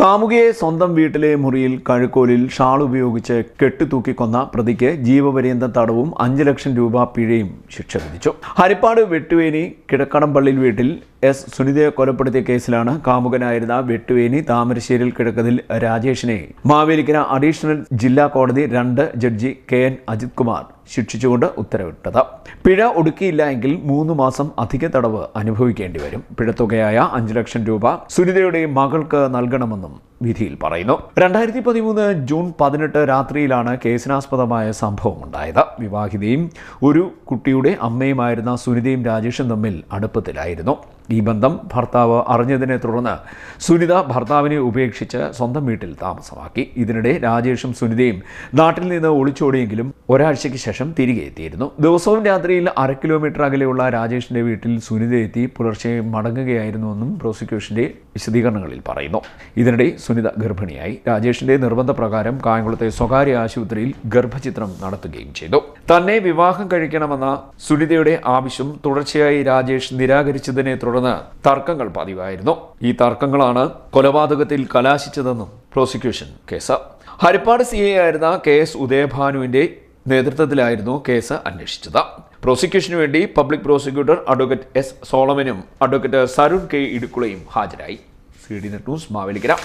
കാമുകയെ സ്വന്തം വീട്ടിലെ മുറിയിൽ കഴുക്കോലിൽ ഷാൾ ഉപയോഗിച്ച് കെട്ടിത്തൂക്കിക്കൊന്ന പ്രതിക്ക് ജീവപര്യന്ത തടവും അഞ്ച് ലക്ഷം രൂപ പിഴയും ശിക്ഷ വിധിച്ചു. ഹരിപ്പാട് വെട്ടുവേനി കിഴക്കടംപള്ളിയിൽ വീട്ടിൽ എസ് സുനിതയെ കൊലപ്പെടുത്തിയ കേസിലാണ് കാമുകനായിരുന്ന വെട്ടുവേനി താമരശ്ശേരിയിൽ കിടക്കതിൽ രാജേഷിനെ. മാവേലിക്കര അഡീഷണൽ ജില്ലാ കോടതി രണ്ട് judge K N Ajith Kumar ശിക്ഷിച്ചുകൊണ്ട് ഉത്തരവിട്ടത്. പിഴ ഒടുക്കിയില്ല എങ്കിൽ മൂന്ന് മാസം അധിക തടവ് അനുഭവിക്കേണ്ടി വരും. പിഴത്തുകയായ അഞ്ച് ലക്ഷം രൂപ സുനിതയുടെ മകൾക്ക് നൽകണമെന്നും വിധിയിൽ പറയുന്നു. രണ്ടായിരത്തി പതിമൂന്ന് ജൂൺ പതിനെട്ട് രാത്രിയിലാണ് കേസിനാസ്പദമായ സംഭവം ഉണ്ടായത്. വിവാഹിതയും ഒരു കുട്ടിയുടെ അമ്മയുമായിരുന്ന സുനിതയും രാജേഷും തമ്മിൽ അടുപ്പത്തിലായിരുന്നു. ഈ ബന്ധം ഭർത്താവ് അറിഞ്ഞതിനെ തുടർന്ന് സുനിത ഭർത്താവിനെ ഉപേക്ഷിച്ച് സ്വന്തം വീട്ടിൽ താമസമാക്കി. ഇതിനിടെ രാജേഷും സുനിതയും നാട്ടിൽ നിന്ന് ഒളിച്ചോടിയെങ്കിലും ഒരാഴ്ചയ്ക്ക് ശേഷം തിരികെ എത്തിയിരുന്നു. ദിവസവും രാത്രിയിൽ അര കിലോമീറ്റർ അകലെയുള്ള രാജേഷിന്റെ വീട്ടിൽ സുനിത എത്തി പുലർച്ചെ മടങ്ങുകയായിരുന്നുവെന്നും പ്രോസിക്യൂഷന്റെ വിശദീകരണങ്ങളിൽ പറയുന്നു. ഇതിനിടെ സുനിത ഗർഭിണിയായി. രാജേഷിന്റെ നിർബന്ധപ്രകാരം കായംകുളത്തെ സ്വകാര്യ ആശുപത്രിയിൽ ഗർഭചിത്രം നടത്തുകയും ചെയ്തു. തന്നെ വിവാഹം കഴിക്കണമെന്ന സുനിതയുടെ ആവശ്യം തുടർച്ചയായി രാജേഷ് നിരാകരിച്ചതിനെ തുടർന്ന് തർക്കങ്ങൾ പതിവായിരുന്നു. ഈ തർക്കങ്ങളാണ് കൊലപാതകത്തിൽ കലാശിച്ചതെന്നും prosecution case. Harippad C A ആയിരുന്ന കെ എസ് ഉദയഭാനുവിന്റെ നേതൃത്വത്തിലായിരുന്നു കേസ് അന്വേഷിച്ചത്. പ്രോസിക്യൂഷന് വേണ്ടി പബ്ലിക് പ്രോസിക്യൂട്ടർ അഡ്വക്കേറ്റ് എസ് സോളമനും അഡ്വക്കേറ്റ് സരുൺ കെ ഇടുക്കുളയും ഹാജരായി. C D net news Mavelikkara.